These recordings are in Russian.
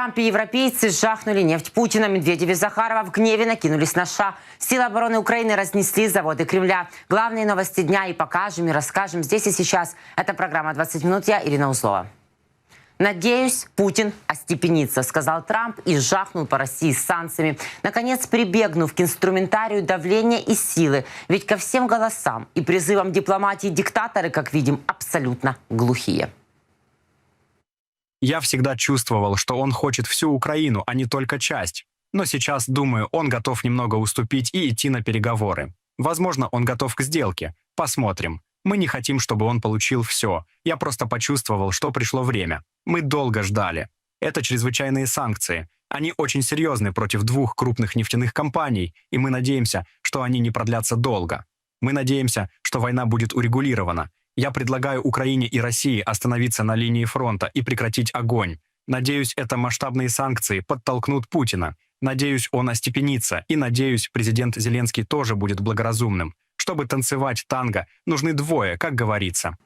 Трамп и европейцы жахнули нефть Путина. Медведев и Захарова в гневе накинулись на США. Силы обороны Украины разнесли заводы Кремля. Главные новости дня и покажем, и расскажем здесь и сейчас. Это программа «20 минут». Я Ирина Узлова. Надеюсь, Путин остепенится, сказал Трамп и жахнул по России санкциями, наконец прибегнув к инструментарию давления и силы. Ведь ко всем голосам и призывам дипломатии диктаторы, как видим, абсолютно глухие. Я всегда чувствовал, что он хочет всю Украину, а не только часть. Но сейчас, думаю, он готов немного уступить и идти на переговоры. Возможно, он готов к сделке. Посмотрим. Мы не хотим, чтобы он получил все. Я просто почувствовал, что пришло время. Мы долго ждали. Это чрезвычайные санкции. Они очень серьезны против двух крупных нефтяных компаний, и мы надеемся, что они не продлятся долго. Мы надеемся, что война будет урегулирована. Я предлагаю Украине и России остановиться на линии фронта и прекратить огонь. Надеюсь, это масштабные санкции подтолкнут Путина. Надеюсь, он остепенится. И надеюсь, президент Зеленский тоже будет благоразумным. Чтобы танцевать танго, нужны двое, как говорится.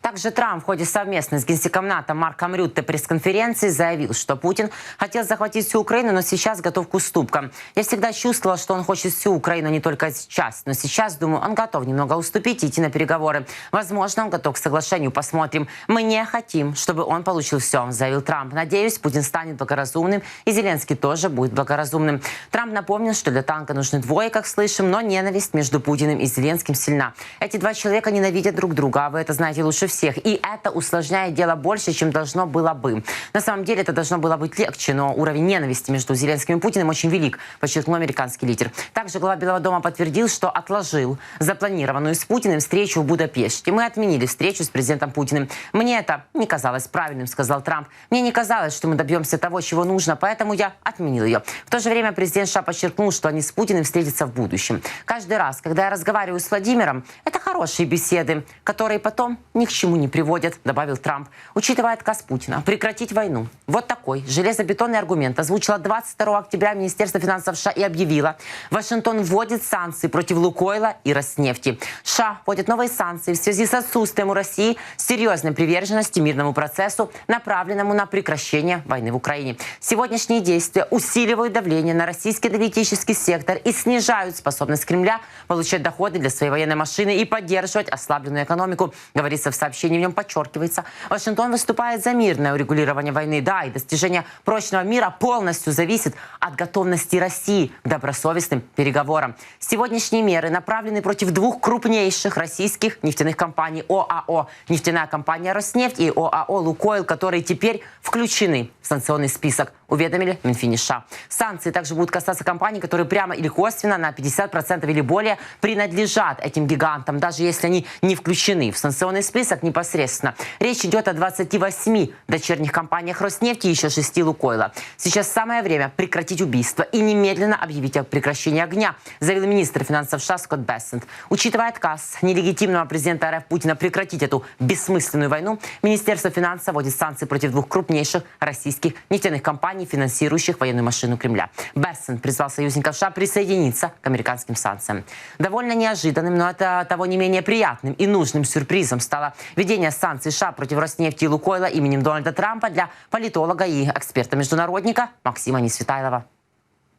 Также Трамп в ходе совместной с генсеком НАТО Марком Рютте пресс-конференции заявил, что Путин хотел захватить всю Украину, но сейчас готов к уступкам. Я всегда чувствовала, что он хочет всю Украину, не только сейчас. Но сейчас, думаю, он готов немного уступить и идти на переговоры. Возможно, он готов к соглашению. Посмотрим. Мы не хотим, чтобы он получил все, заявил Трамп. Надеюсь, Путин станет благоразумным, и Зеленский тоже будет благоразумным. Трамп напомнил, что для танка нужны двое, как слышим, но ненависть между Путиным и Зеленским сильна. Эти два человека ненавидят друг друга, а вы это знаете лучше всех всех. И это усложняет дело больше, чем должно было бы. На самом деле это должно было быть легче, но уровень ненависти между Зеленским и Путиным очень велик, подчеркнул американский лидер. Также глава Белого дома подтвердил, что отложил запланированную с Путиным встречу в Будапеште. Мы отменили встречу с президентом Путиным. Мне это не казалось правильным, сказал Трамп. Мне не казалось, что мы добьемся того, чего нужно, поэтому я отменил ее. В то же время президент США подчеркнул, что они с Путиным встретятся в будущем. Каждый раз, когда я разговариваю с Владимиром, это хорошие беседы, которые потом ни к чему чему не приводят, добавил Трамп, учитывая отказ Путина прекратить войну. Вот такой железобетонный аргумент озвучила 22 октября Министерство финансов США и объявила, Вашингтон вводит санкции против Лукойла и Роснефти. США вводит новые санкции в связи с отсутствием у России серьезной приверженности мирному процессу, направленному на прекращение войны в Украине. Сегодняшние действия усиливают давление на российский энергетический сектор и снижают способность Кремля получать доходы для своей военной машины и поддерживать ослабленную экономику, говорится в сообщении сообщении в нем подчеркивается, Вашингтон выступает за мирное урегулирование войны. Да, и достижение прочного мира полностью зависит от готовности России к добросовестным переговорам. Сегодняшние меры направлены против двух крупнейших российских нефтяных компаний ОАО «Нефтяная компания Роснефть» и ОАО «Лукойл», которые теперь включены в санкционный список уведомили Минфиниша. Санкции также будут касаться компаний, которые прямо или косвенно на 50% или более принадлежат этим гигантам, даже если они не включены в санкционный список непосредственно. Речь идет о 28 дочерних компаниях Роснефти и еще 6 Лукойла. Сейчас самое время прекратить убийство и немедленно объявить о прекращении огня, заявил министр финансов США Скотт Бессент. Учитывая отказ нелегитимного президента РФ Путина прекратить эту бессмысленную войну, Министерство финансов вводит санкции против двух крупнейших российских нефтяных компаний компаний, финансирующих военную машину Кремля. Бессен призвал союзников США присоединиться к американским санкциям. Довольно неожиданным, но это того не менее приятным и нужным сюрпризом стало введение санкций США против Роснефти и Лукойла именем Дональда Трампа для политолога и эксперта-международника Максима Несветайлова.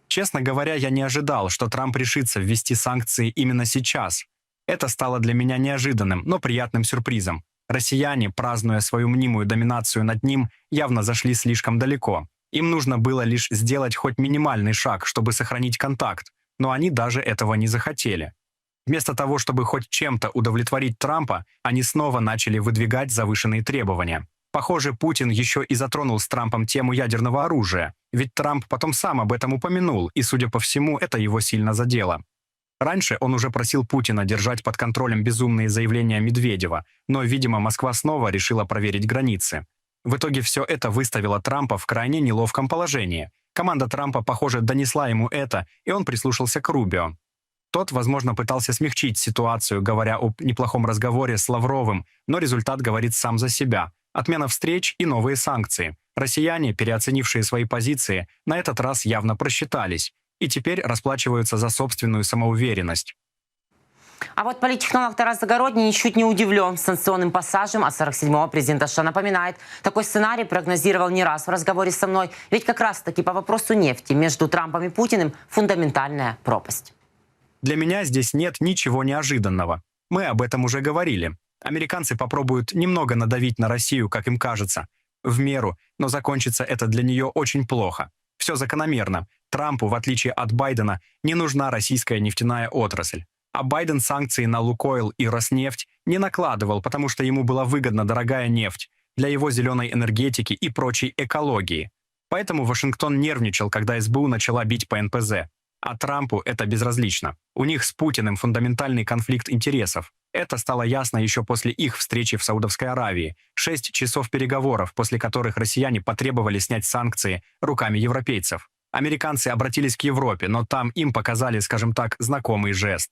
Честно говоря, я не ожидал, что Трамп решится ввести санкции именно сейчас. Это стало для меня неожиданным, но приятным сюрпризом. Россияне, празднуя свою мнимую доминацию над ним, явно зашли слишком далеко. Им нужно было лишь сделать хоть минимальный шаг, чтобы сохранить контакт, но они даже этого не захотели. Вместо того, чтобы хоть чем-то удовлетворить Трампа, они снова начали выдвигать завышенные требования. Похоже, Путин еще и затронул с Трампом тему ядерного оружия, ведь Трамп потом сам об этом упомянул, и, судя по всему, это его сильно задело. Раньше он уже просил Путина держать под контролем безумные заявления Медведева, но, видимо, Москва снова решила проверить границы. В итоге все это выставило Трампа в крайне неловком положении. Команда Трампа, похоже, донесла ему это, и он прислушался к Рубио. Тот, возможно, пытался смягчить ситуацию, говоря об неплохом разговоре с Лавровым, но результат говорит сам за себя. Отмена встреч и новые санкции. Россияне, переоценившие свои позиции, на этот раз явно просчитались и теперь расплачиваются за собственную самоуверенность. А вот политтехнолог Тарас Загородний ничуть не удивлен санкционным пассажем, а 47-го президента США напоминает, такой сценарий прогнозировал не раз в разговоре со мной, ведь как раз-таки по вопросу нефти между Трампом и Путиным фундаментальная пропасть. Для меня здесь нет ничего неожиданного. Мы об этом уже говорили. Американцы попробуют немного надавить на Россию, как им кажется, в меру, но закончится это для нее очень плохо. Все закономерно. Трампу, в отличие от Байдена, не нужна российская нефтяная отрасль. А Байден санкции на Лукойл и Роснефть не накладывал, потому что ему была выгодна дорогая нефть для его зеленой энергетики и прочей экологии. Поэтому Вашингтон нервничал, когда СБУ начала бить по НПЗ. А Трампу это безразлично. У них с Путиным фундаментальный конфликт интересов. Это стало ясно еще после их встречи в Саудовской Аравии. Шесть часов переговоров, после которых россияне потребовали снять санкции руками европейцев. Американцы обратились к Европе, но там им показали, скажем так, знакомый жест.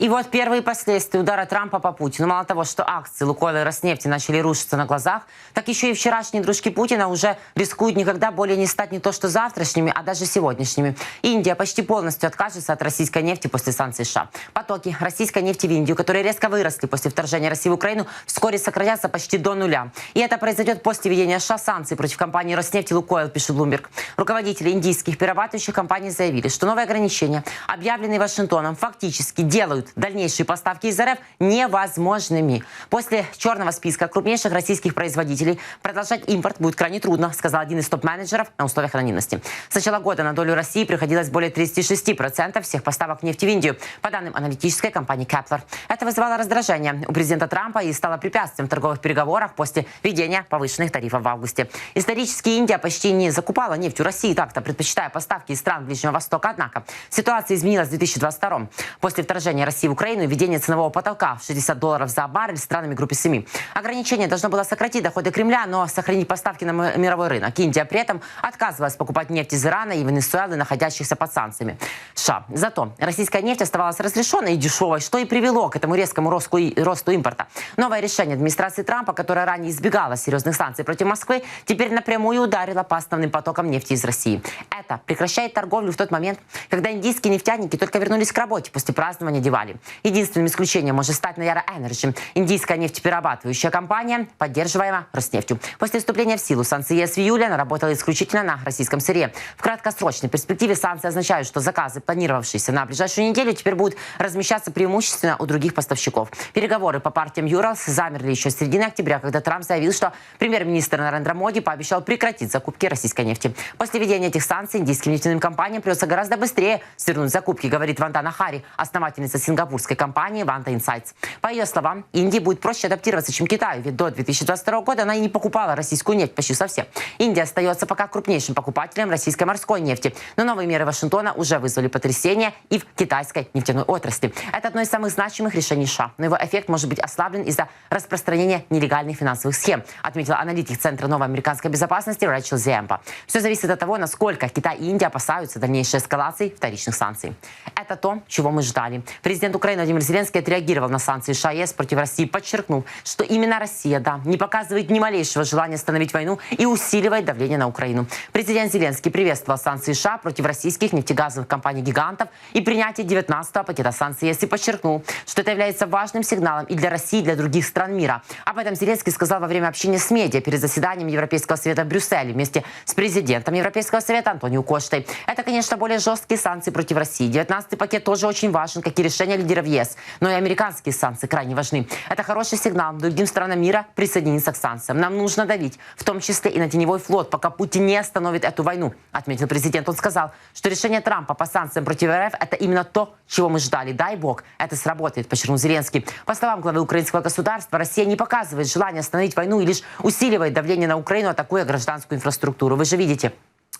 И вот первые последствия удара Трампа по Путину. Мало того, что акции Лукойла и Роснефти начали рушиться на глазах, так еще и вчерашние дружки Путина уже рискуют никогда более не стать не то что завтрашними, а даже сегодняшними. Индия почти полностью откажется от российской нефти после санкций США. Потоки российской нефти в Индию, которые резко выросли после вторжения России в Украину, вскоре сократятся почти до нуля. И это произойдет после введения США санкций против компании Роснефть и Лукойл, пишет Блумберг. Руководители индийских перерабатывающих компаний заявили, что новые ограничения, объявленные Вашингтоном, фактически делают дальнейшие поставки из РФ невозможными. После черного списка крупнейших российских производителей продолжать импорт будет крайне трудно, сказал один из топ-менеджеров на условиях анонимности. С начала года на долю России приходилось более 36% всех поставок нефти в Индию, по данным аналитической компании Kepler. Это вызывало раздражение у президента Трампа и стало препятствием в торговых переговорах после введения повышенных тарифов в августе. Исторически Индия почти не закупала нефть у России, так-то предпочитая поставки из стран Ближнего Востока. Однако ситуация изменилась в 2022 После вторжения России в Украину и введение ценового потолка в 60 долларов за баррель странами группы семи. Ограничение должно было сократить доходы Кремля, но сохранить поставки на мировой рынок. Индия при этом отказывалась покупать нефть из Ирана и Венесуэлы, находящихся под санкциями США. Зато российская нефть оставалась разрешенной и дешевой, что и привело к этому резкому росту, росту импорта. Новое решение администрации Трампа, которая ранее избегала серьезных санкций против Москвы, теперь напрямую ударило по основным потокам нефти из России. Это прекращает торговлю в тот момент, когда индийские нефтяники только вернулись к работе после празднования Дивали. Единственным исключением может стать Nayara Energy, индийская нефтеперерабатывающая компания, поддерживаемая Роснефтью. После вступления в силу санкций ЕС в июле она работала исключительно на российском сырье. В краткосрочной перспективе санкции означают, что заказы, планировавшиеся на ближайшую неделю, теперь будут размещаться преимущественно у других поставщиков. Переговоры по партиям Юралс замерли еще с середины октября, когда Трамп заявил, что премьер-министр Нарендра Моди пообещал прекратить закупки российской нефти. После введения этих санкций индийским нефтяным компаниям придется гораздо быстрее свернуть закупки, говорит Вандана Хари, основательница сингапурской компании Vanta Insights. По ее словам, Индии будет проще адаптироваться, чем Китаю, ведь до 2022 года она и не покупала российскую нефть почти совсем. Индия остается пока крупнейшим покупателем российской морской нефти, но новые меры Вашингтона уже вызвали потрясение и в китайской нефтяной отрасли. Это одно из самых значимых решений США, но его эффект может быть ослаблен из-за распространения нелегальных финансовых схем, отметила аналитик Центра новой американской безопасности Рэйчел Зиэмпа. Все зависит от того, насколько Китай и Индия опасаются дальнейшей эскалации вторичных санкций. Это то, чего мы ждали. Президент Украины Владимир Зеленский отреагировал на санкции ЕС против России, подчеркнув, что именно Россия, да, не показывает ни малейшего желания остановить войну и усиливает давление на Украину. Президент Зеленский приветствовал санкции США против российских нефтегазовых компаний-гигантов и принятие 19-го пакета санкций ЕС и подчеркнул, что это является важным сигналом и для России, и для других стран мира. Об этом Зеленский сказал во время общения с медиа перед заседанием Европейского совета в Брюсселе вместе с президентом Европейского совета Антонио Коштой. Это, конечно, более жесткие санкции против России. 19-й пакет тоже очень важен, как и решение лидеров ЕС. Но и американские санкции крайне важны. Это хороший сигнал другим странам мира присоединиться к санкциям. Нам нужно давить, в том числе и на теневой флот, пока Путин не остановит эту войну, отметил президент. Он сказал, что решение Трампа по санкциям против РФ – это именно то, чего мы ждали. Дай бог, это сработает, подчеркнул Зеленский. По словам главы украинского государства, Россия не показывает желания остановить войну и лишь усиливает давление на Украину, атакуя гражданскую инфраструктуру. Вы же видите,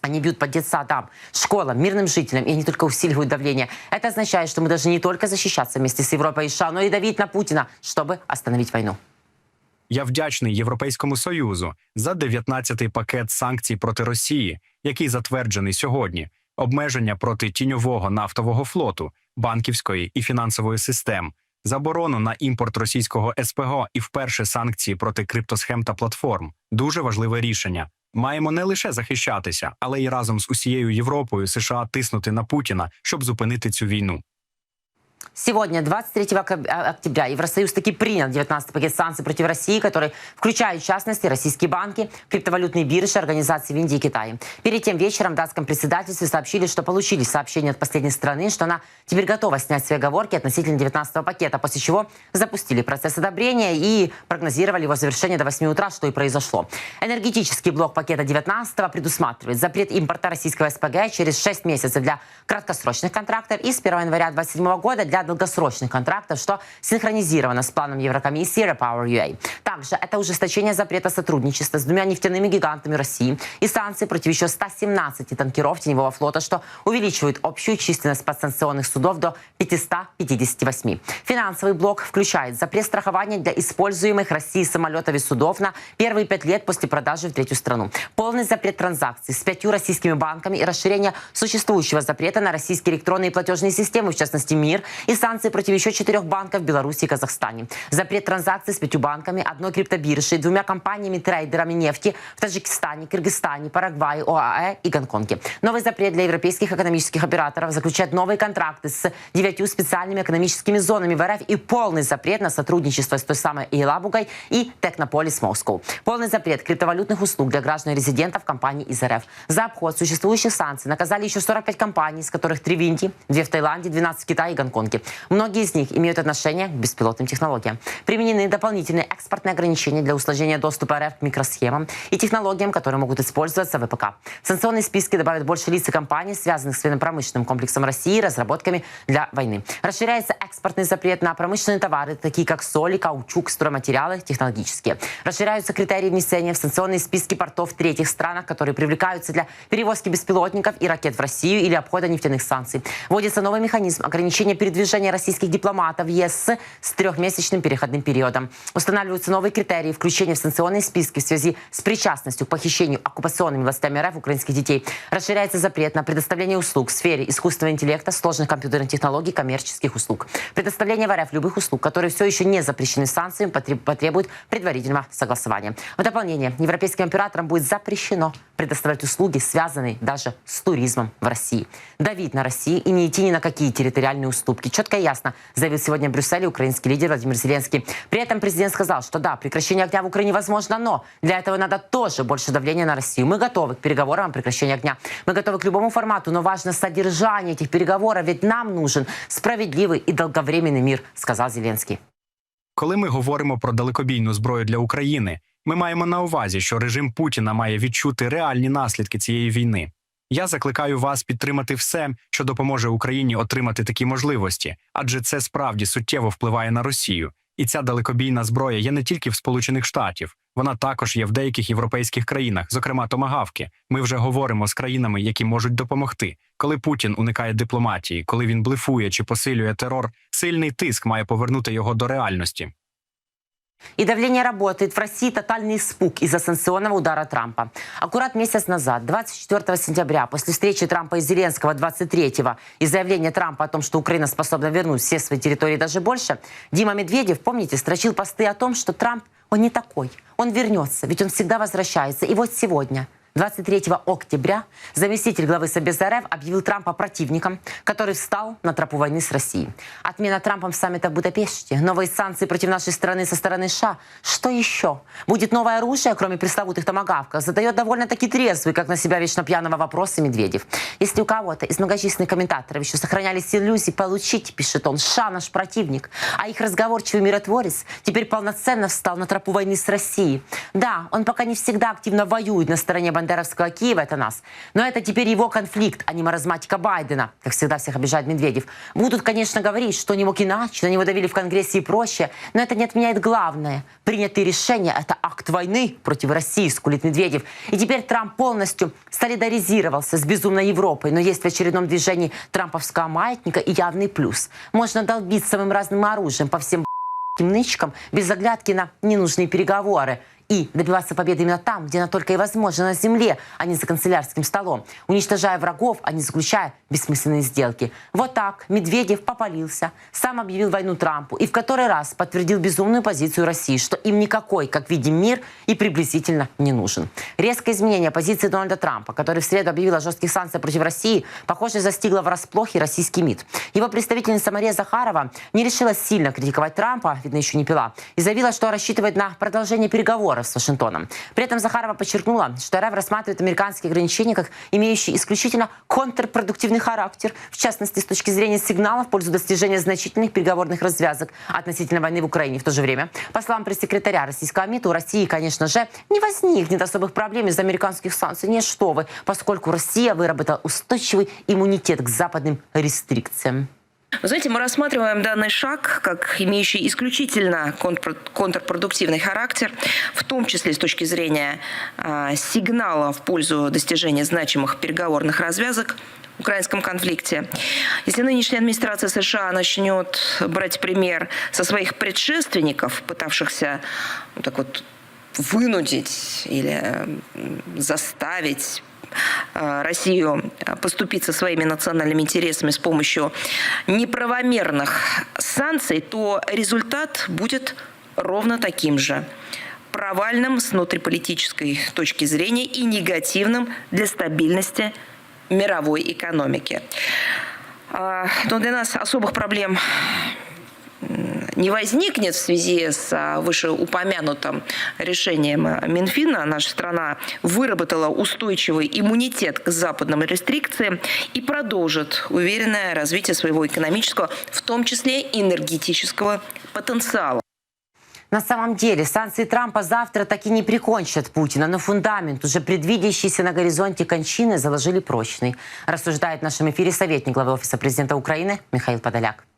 они бьют по детсадам, школам, мирным жителям, и они только усиливают давление. Это означает, что мы должны не только защищаться вместе с Европой и США, но и давить на Путина, чтобы остановить войну. Я вдячний Європейському Союзу за 19-й пакет санкцій проти Росії, який затверджений сьогодні, обмеження проти тіньового нафтового флоту, банківської і фінансової систем, заборону на імпорт російського СПГ і вперше санкції проти криптосхем та платформ. Дуже важливе рішення. Маємо не лише захищатися, але й разом з усією Європою США тиснути на Путіна, щоб зупинити цю війну. Сегодня, 23 ока- а, октября, Евросоюз таки принял 19 пакет санкций против России, который включает, в частности, российские банки, криптовалютные биржи, организации в Индии и Китае. Перед тем вечером в датском председательстве сообщили, что получили сообщение от последней страны, что она теперь готова снять свои оговорки относительно 19 пакета, после чего запустили процесс одобрения и прогнозировали его завершение до 8 утра, что и произошло. Энергетический блок пакета 19 предусматривает запрет импорта российского СПГ через 6 месяцев для краткосрочных контрактов и с 1 января 2027 года для долгосрочных контрактов, что синхронизировано с планом Еврокомиссии Repower UA. Также это ужесточение запрета сотрудничества с двумя нефтяными гигантами России и санкции против еще 117 танкеров теневого флота, что увеличивает общую численность подстанционных судов до 558. Финансовый блок включает запрет страхования для используемых Россией самолетов и судов на первые пять лет после продажи в третью страну. Полный запрет транзакций с пятью российскими банками и расширение существующего запрета на российские электронные платежные системы, в частности МИР, и санкции против еще четырех банков в Беларуси и Казахстане. Запрет транзакций с пятью банками, одной криптобиржей, двумя компаниями-трейдерами нефти в Таджикистане, Кыргызстане, Парагвае, ОАЭ и Гонконге. Новый запрет для европейских экономических операторов заключать новые контракты с девятью специальными экономическими зонами в РФ и полный запрет на сотрудничество с той самой Елабугой и Технополис Москва. Полный запрет криптовалютных услуг для граждан и резидентов компаний из РФ. За обход существующих санкций наказали еще 45 компаний, из которых 3 в Индии, 2 в Таиланде, 12 в Китае и Гонконге. Многие из них имеют отношение к беспилотным технологиям. Применены дополнительные экспортные ограничения для усложнения доступа РФ к микросхемам и технологиям, которые могут использоваться в ВПК. В санкционные списки добавят больше лиц и компаний, связанных с военно-промышленным комплексом России и разработками для войны. Расширяется экспортный запрет на промышленные товары, такие как соль, каучук, стройматериалы, технологические. Расширяются критерии внесения в санкционные списки портов третьих странах, которые привлекаются для перевозки беспилотников и ракет в Россию или обхода нефтяных санкций. Вводится новый механизм ограничения передвижения российских дипломатов в ЕС с трехмесячным переходным периодом. Устанавливаются новые критерии включения в санкционные списки в связи с причастностью к похищению оккупационными властями РФ украинских детей. Расширяется запрет на предоставление услуг в сфере искусственного интеллекта, сложных компьютерных технологий, коммерческих услуг. Предоставление в РФ любых услуг, которые все еще не запрещены санкциями, потреб- потребует предварительного согласования. В дополнение, европейским операторам будет запрещено предоставлять услуги, связанные даже с туризмом в России. Давить на Россию и не идти ни на какие территориальные уступки. Четко и ясно заявил сегодня в Брюсселе украинский лидер Владимир Зеленский. При этом президент сказал, что да, прекращение огня в Украине возможно, но для этого надо тоже больше давления на Россию. Мы готовы к переговорам о прекращении огня. Мы готовы к любому формату, но важно содержание этих переговоров, ведь нам нужен справедливый и долговременный мир, сказал Зеленский. Коли ми говоримо про далекобійну зброю для України, ми маємо на увазі, що режим Путіна має відчути реальні наслідки цієї війни. Я закликаю вас підтримати все, що допоможе Україні отримати такі можливості, адже це справді суттєво впливає на Росію. І ця далекобійна зброя є не тільки в Сполучених Штатів, вона також є в деяких європейських країнах, зокрема томагавки. Ми вже говоримо з країнами, які можуть допомогти. Коли Путін уникає дипломатії, коли він блефує чи посилює терор, сильний тиск має повернути його до реальності. И давление работает. В России тотальный испуг из-за санкционного удара Трампа. Аккурат месяц назад, 24 сентября, после встречи Трампа и Зеленского 23-го и заявления Трампа о том, что Украина способна вернуть все свои территории даже больше, Дима Медведев, помните, строчил посты о том, что Трамп, он не такой. Он вернется, ведь он всегда возвращается. И вот сегодня, 23 октября заместитель главы Совбеза РФ объявил Трампа противником, который встал на тропу войны с Россией. Отмена Трампом саммита в Будапеште, новые санкции против нашей страны со стороны США. Что еще? Будет новое оружие, кроме пресловутых томагавков? Задает довольно-таки трезвый, как на себя вечно пьяного вопроса Медведев. Если у кого-то из многочисленных комментаторов еще сохранялись иллюзии получить, пишет он, США наш противник, а их разговорчивый миротворец теперь полноценно встал на тропу войны с Россией. Да, он пока не всегда активно воюет на стороне Бандеровского Киева, это нас. Но это теперь его конфликт, а не маразматика Байдена, как всегда всех обижает Медведев. Будут, конечно, говорить, что не мог иначе, на него давили в Конгрессе и прочее, но это не отменяет главное. Принятые решения – это акт войны против России, скулит Медведев. И теперь Трамп полностью солидаризировался с безумной Европой, но есть в очередном движении трамповского маятника и явный плюс. Можно долбить самым разным оружием по всем нычкам без заглядки на ненужные переговоры. И добиваться победы именно там, где она только и возможна, на земле, а не за канцелярским столом, уничтожая врагов, а не заключая бессмысленные сделки. Вот так Медведев попалился, сам объявил войну Трампу и в который раз подтвердил безумную позицию России, что им никакой, как видим, мир и приблизительно не нужен. Резкое изменение позиции Дональда Трампа, который в среду объявил о жестких санкциях против России, похоже, застигло врасплох и российский МИД. Его представительница Мария Захарова не решила сильно критиковать Трампа, видно, еще не пила, и заявила, что рассчитывает на продолжение переговоров с Вашингтоном. При этом Захарова подчеркнула, что РФ рассматривает американские ограничения как имеющие исключительно контрпродуктивный характер, в частности, с точки зрения сигнала в пользу достижения значительных переговорных развязок относительно войны в Украине. В то же время, по словам пресс-секретаря российского МИД, у России, конечно же, не возникнет особых проблем из-за американских санкций. Нет, что вы, поскольку Россия выработала устойчивый иммунитет к западным рестрикциям. Вы знаете, мы рассматриваем данный шаг как имеющий исключительно контр- контрпродуктивный характер, в том числе с точки зрения э, сигнала в пользу достижения значимых переговорных развязок в украинском конфликте. Если нынешняя администрация США начнет брать пример со своих предшественников, пытавшихся ну, так вот вынудить или заставить Россию поступиться своими национальными интересами с помощью неправомерных санкций, то результат будет ровно таким же провальным с внутриполитической точки зрения и негативным для стабильности мировой экономики. Но для нас особых проблем не возникнет в связи с а, вышеупомянутым решением Минфина, наша страна выработала устойчивый иммунитет к западным рестрикциям и продолжит уверенное развитие своего экономического, в том числе энергетического потенциала. На самом деле, санкции Трампа завтра так и не прикончат Путина, но фундамент, уже предвидящийся на горизонте кончины, заложили прочный, рассуждает в нашем эфире советник главы Офиса президента Украины Михаил Подоляк.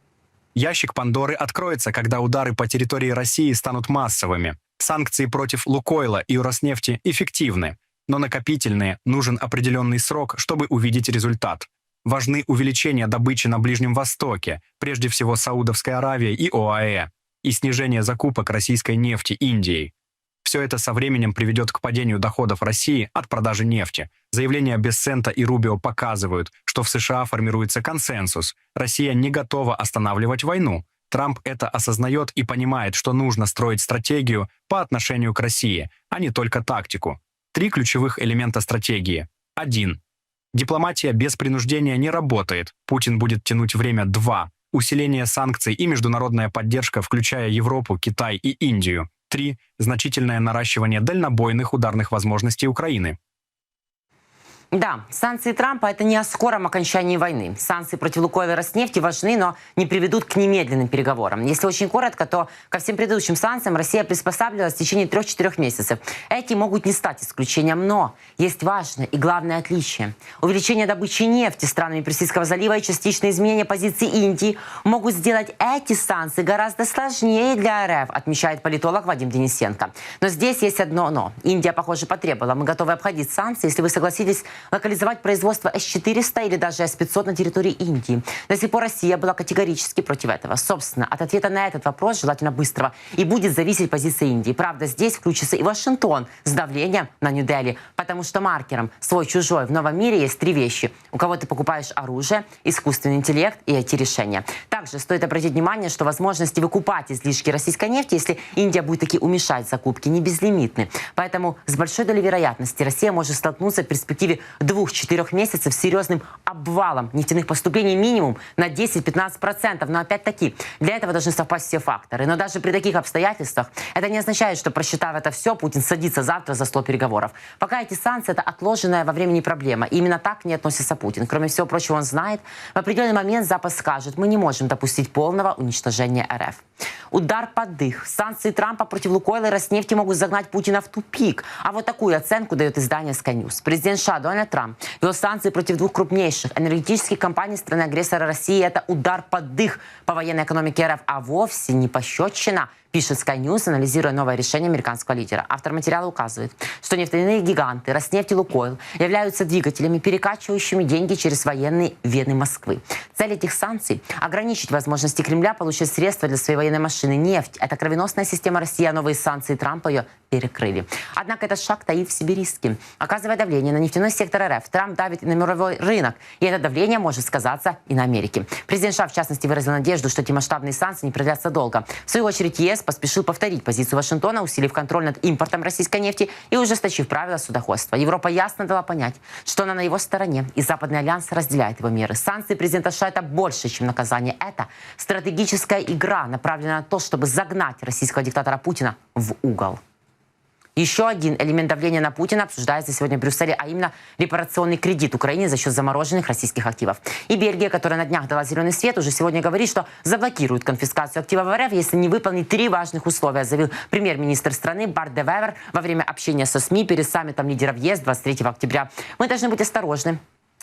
Ящик Пандоры откроется, когда удары по территории России станут массовыми. Санкции против Лукойла и Роснефти эффективны, но накопительные нужен определенный срок, чтобы увидеть результат. Важны увеличение добычи на Ближнем Востоке, прежде всего Саудовской Аравией и ОАЭ, и снижение закупок российской нефти Индией. Все это со временем приведет к падению доходов России от продажи нефти. Заявления Бессента и Рубио показывают, что в США формируется консенсус. Россия не готова останавливать войну. Трамп это осознает и понимает, что нужно строить стратегию по отношению к России, а не только тактику. Три ключевых элемента стратегии. Один. Дипломатия без принуждения не работает. Путин будет тянуть время. Два. Усиление санкций и международная поддержка, включая Европу, Китай и Индию. 3. Значительное наращивание дальнобойных ударных возможностей Украины. Да, санкции Трампа – это не о скором окончании войны. Санкции против Лукойла и Роснефти важны, но не приведут к немедленным переговорам. Если очень коротко, то ко всем предыдущим санкциям Россия приспосабливалась в течение трех-четырех месяцев. Эти могут не стать исключением, но есть важное и главное отличие. Увеличение добычи нефти странами Персидского залива и частичное изменение позиции Индии могут сделать эти санкции гораздо сложнее для РФ, отмечает политолог Вадим Денисенко. Но здесь есть одно «но». Индия, похоже, потребовала. Мы готовы обходить санкции, если вы согласитесь локализовать производство С-400 или даже С-500 на территории Индии. До сих пор Россия была категорически против этого. Собственно, от ответа на этот вопрос, желательно быстрого, и будет зависеть позиция Индии. Правда, здесь включится и Вашингтон с давлением на Нью-Дели, потому что маркером свой-чужой в новом мире есть три вещи. У кого ты покупаешь оружие, искусственный интеллект и эти решения. Также стоит обратить внимание, что возможности выкупать излишки российской нефти, если Индия будет таки умешать закупки, не безлимитны. Поэтому с большой долей вероятности Россия может столкнуться в перспективе двух-четырех месяцев с серьезным обвалом нефтяных поступлений минимум на 10-15%. Но опять-таки, для этого должны совпасть все факторы. Но даже при таких обстоятельствах это не означает, что просчитав это все, Путин садится завтра за стол переговоров. Пока эти санкции – это отложенная во времени проблема. И именно так не относится Путин. Кроме всего прочего, он знает, в определенный момент Запад скажет, мы не можем допустить полного уничтожения РФ. Удар под дых. Санкции Трампа против Лукойла и Роснефти могут загнать Путина в тупик. А вот такую оценку дает издание Sky News. Президент США Дональд Трамп ввел санкции против двух крупнейших энергетических компаний страны-агрессора России. Это удар под дых по военной экономике РФ, а вовсе не пощечина пишет Sky News, анализируя новое решение американского лидера. Автор материала указывает, что нефтяные гиганты Роснефть и Лукойл являются двигателями, перекачивающими деньги через военные вены Москвы. Цель этих санкций – ограничить возможности Кремля получить средства для своей военной машины. Нефть – это кровеносная система России, а новые санкции Трампа ее перекрыли. Однако этот шаг таит в себе риски. Оказывая давление на нефтяной сектор РФ, Трамп давит и на мировой рынок, и это давление может сказаться и на Америке. Президент США, в частности, выразил надежду, что эти масштабные санкции не продлятся долго. В свою очередь, ЕС поспешил повторить позицию Вашингтона, усилив контроль над импортом российской нефти и ужесточив правила судоходства. Европа ясно дала понять, что она на его стороне, и Западный альянс разделяет его меры. Санкции президента США – это больше, чем наказание. Это стратегическая игра, направленная на то, чтобы загнать российского диктатора Путина в угол. Еще один элемент давления на Путина обсуждается сегодня в Брюсселе, а именно репарационный кредит Украине за счет замороженных российских активов. И Бельгия, которая на днях дала зеленый свет, уже сегодня говорит, что заблокирует конфискацию активов РФ, если не выполнит три важных условия, заявил премьер-министр страны Барт де Вевер во время общения со СМИ перед саммитом лидеров ЕС 23 октября. Мы должны быть осторожны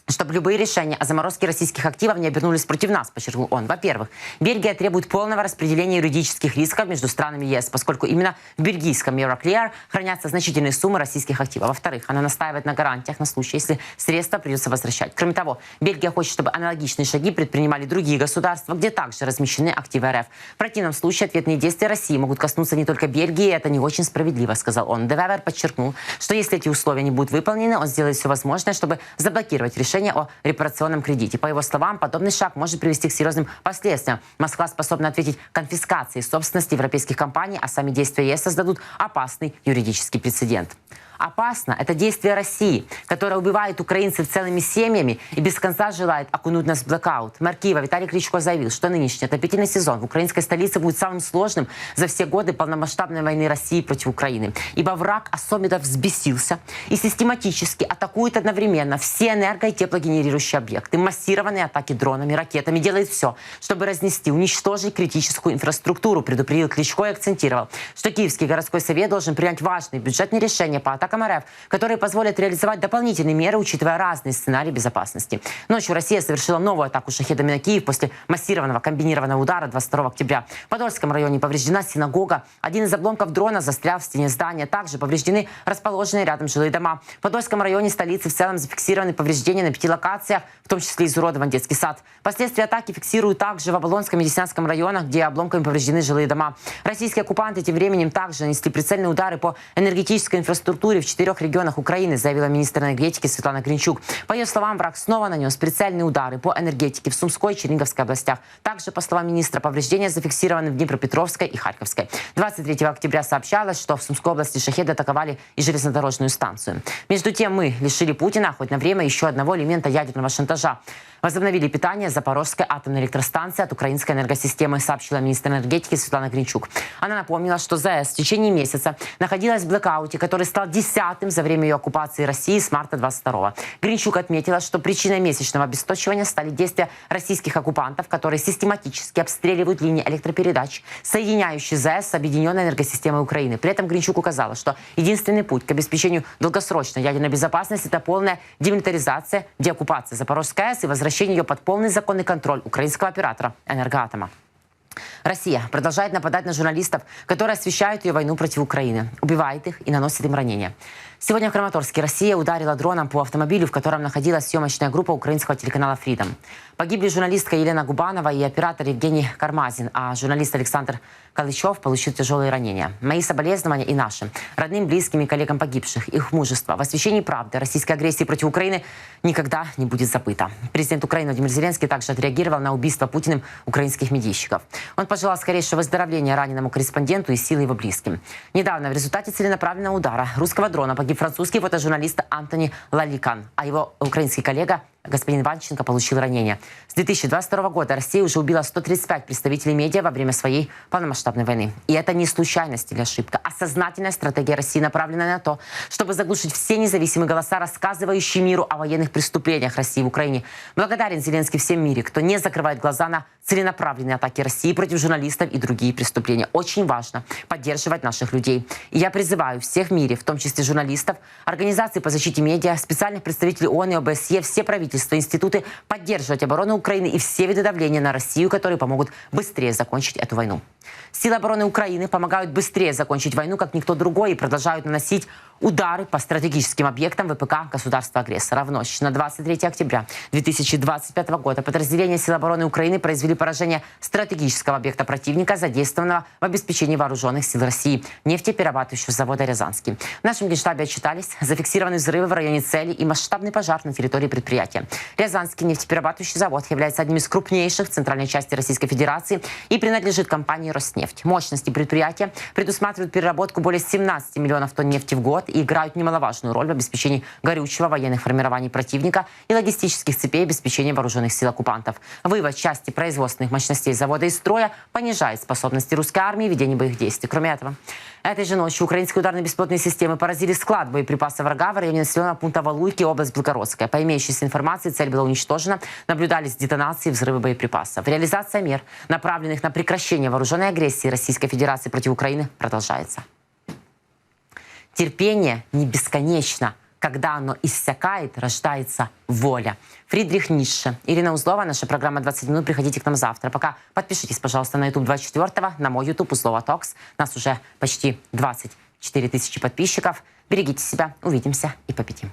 чтобы любые решения о заморозке российских активов не обернулись против нас, подчеркнул он. Во-первых, Бельгия требует полного распределения юридических рисков между странами ЕС, поскольку именно в бельгийском Euroclear хранятся значительные суммы российских активов. Во-вторых, она настаивает на гарантиях на случай, если средства придется возвращать. Кроме того, Бельгия хочет, чтобы аналогичные шаги предпринимали другие государства, где также размещены активы РФ. В противном случае ответные действия России могут коснуться не только Бельгии, и это не очень справедливо, сказал он. Девевер подчеркнул, что если эти условия не будут выполнены, он сделает все возможное, чтобы заблокировать решение решение о репарационном кредите. По его словам, подобный шаг может привести к серьезным последствиям. Москва способна ответить конфискацией собственности европейских компаний, а сами действия ЕС создадут опасный юридический прецедент опасно. Это действие России, которая убивает украинцев целыми семьями и без конца желает окунуть нас в блокаут. Мэр Киева Виталий Кличко заявил, что нынешний отопительный сезон в украинской столице будет самым сложным за все годы полномасштабной войны России против Украины. Ибо враг особенно взбесился и систематически атакует одновременно все энерго- и теплогенерирующие объекты. Массированные атаки дронами, ракетами делает все, чтобы разнести, уничтожить критическую инфраструктуру, предупредил Кличко и акцентировал, что Киевский городской совет должен принять важные бюджетные решения по атакам атакам РФ, которые позволят реализовать дополнительные меры, учитывая разные сценарии безопасности. Ночью Россия совершила новую атаку шахедами на Киев после массированного комбинированного удара 22 октября. В Подольском районе повреждена синагога. Один из обломков дрона застрял в стене здания. Также повреждены расположенные рядом жилые дома. В Подольском районе столицы в целом зафиксированы повреждения на пяти локациях, в том числе изуродован детский сад. Последствия атаки фиксируют также в Оболонском и Деснянском районах, где обломками повреждены жилые дома. Российские оккупанты тем временем также нанесли прицельные удары по энергетической инфраструктуре в четырех регионах Украины, заявила министр энергетики Светлана Гринчук. По ее словам, враг снова нанес прицельные удары по энергетике в Сумской и Черниговской областях. Также, по словам министра, повреждения зафиксированы в Днепропетровской и Харьковской. 23 октября сообщалось, что в Сумской области шахеды атаковали и железнодорожную станцию. Между тем, мы лишили Путина хоть на время еще одного элемента ядерного шантажа. Возобновили питание Запорожской атомной электростанции от украинской энергосистемы, сообщила министр энергетики Светлана Гринчук. Она напомнила, что ЗАЭС в течение месяца находилась в блокауте, который стал десятым за время ее оккупации России с марта 22 Гринчук отметила, что причиной месячного обесточивания стали действия российских оккупантов, которые систематически обстреливают линии электропередач, соединяющие ЗАЭС с объединенной энергосистемой Украины. При этом Гринчук указала, что единственный путь к обеспечению долгосрочной ядерной безопасности – это полная демилитаризация, деоккупация Запорожской АЭС и возвращение ее под полный законный контроль украинского оператора «Энергоатома». Россия продолжает нападать на журналистов, которые освещают ее войну против Украины, убивает их и наносит им ранения. Сегодня в Краматорске Россия ударила дроном по автомобилю, в котором находилась съемочная группа украинского телеканала Freedom. Погибли журналистка Елена Губанова и оператор Евгений Кармазин, а журналист Александр Калычев получил тяжелые ранения. Мои соболезнования и наши, родным, близким и коллегам погибших, их мужество в освещении правды российской агрессии против Украины никогда не будет забыто. Президент Украины Владимир Зеленский также отреагировал на убийство Путиным украинских медийщиков. Он пожелал скорейшего выздоровления раненому корреспонденту и силы его близким. Недавно в результате целенаправленного удара русского дрона погиб французский фотожурналист Антони Лаликан, а его украинский коллега господин Ванченко получил ранение. С 2022 года Россия уже убила 135 представителей медиа во время своей полномасштабной войны. И это не случайность или ошибка, а сознательная стратегия России, направленная на то, чтобы заглушить все независимые голоса, рассказывающие миру о военных преступлениях России в Украине. Благодарен Зеленский всем мире, кто не закрывает глаза на целенаправленные атаки России против журналистов и другие преступления. Очень важно поддерживать наших людей. И я призываю всех в мире, в том числе журналистов, организации по защите медиа, специальных представителей ООН и ОБСЕ, все правительства, правительство, институты поддерживать оборону Украины и все виды давления на Россию, которые помогут быстрее закончить эту войну. Силы обороны Украины помогают быстрее закончить войну, как никто другой, и продолжают наносить удары по стратегическим объектам ВПК государства-агрессора. В ночь на 23 октября 2025 года подразделения сил обороны Украины произвели поражение стратегического объекта противника, задействованного в обеспечении вооруженных сил России, нефтеперерабатывающего завода «Рязанский». В нашем генштабе отчитались зафиксированы взрывы в районе цели и масштабный пожар на территории предприятия. Рязанский нефтеперерабатывающий завод является одним из крупнейших в центральной части Российской Федерации и принадлежит компании «Роснефть». Мощности предприятия предусматривают переработку более 17 миллионов тонн нефти в год и играют немаловажную роль в обеспечении горючего военных формирований противника и логистических цепей обеспечения вооруженных сил оккупантов. Вывод части производственных мощностей завода из строя понижает способности русской армии в ведении боевых действий. Кроме этого, этой же ночью украинские ударные беспилотные системы поразили склад боеприпасов врага в районе населенного пункта Валуйки, область Белгородская. По имеющейся информации, цель была уничтожена. Наблюдались детонации и взрывы боеприпасов. Реализация мер, направленных на прекращение вооруженной агрессии Российской Федерации против Украины, продолжается. Терпение не бесконечно. Когда оно иссякает, рождается воля. Фридрих Ницше. Ирина Узлова, наша программа «20 минут». Приходите к нам завтра. Пока подпишитесь, пожалуйста, на YouTube 24 на мой YouTube Узлова Токс. Нас уже почти 24 тысячи подписчиков. Берегите себя. Увидимся и победим.